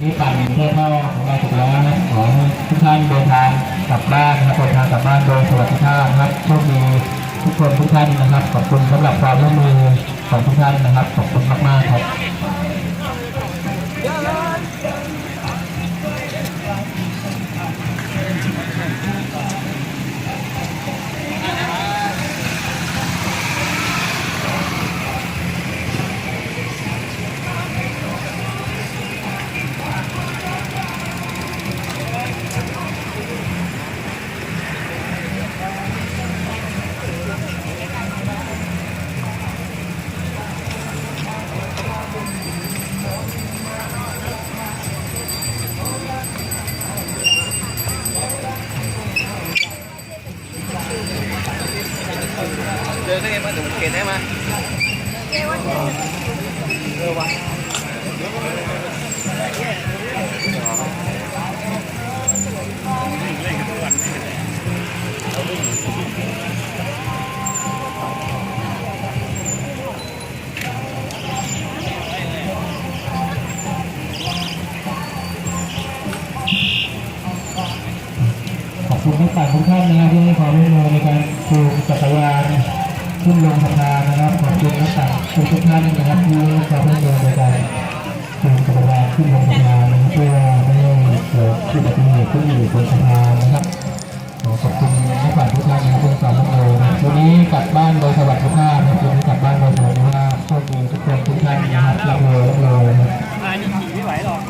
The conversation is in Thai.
นี่ปั่นเพื่อพ่อของเราถูกแล้วนะขอทุกท่านเดินทางกลับบ้านนะครับเดินทางกลับบ้านโดยสวัสดิภาพนะครับโชคดีทุกคนทุกท่านนะครับ ขอบคุณสำหรับความร่วมมือของทุกท่านนะครับ ขอบคุณมากๆครับ เดินได้ไงมเดี๋ยวเกณฑ์ได้มาเออวะขอบคุณทุกฝ่ายทุกท่านนะครับที่ให้ความร่วมมือในการจูก ขึ้นลงสะพานะครับขอบคุณนักต่ทุกทุกท่านนะครับที่ให้ความร่วมมือในการจูงจักรยานขึ้นลงสะพานะครับเพื่อไม่ให้เกิดอุบัติเหตุขึ้นอยู่บนสะพานะครับขอบคุณนักฝ่ายทุกท่านนะครับที่ให้าร่วมมือนะครับวันนี้กลับบ้านโดยสวัสดิภาพนะครับวันนี้กลับบ้านโดยสวัสดิภาพโชคดีทุกคนทุกท่านนะครับรับเลยรับเลยนะครับอ่านี่ขี่ไม่ไหวหรอก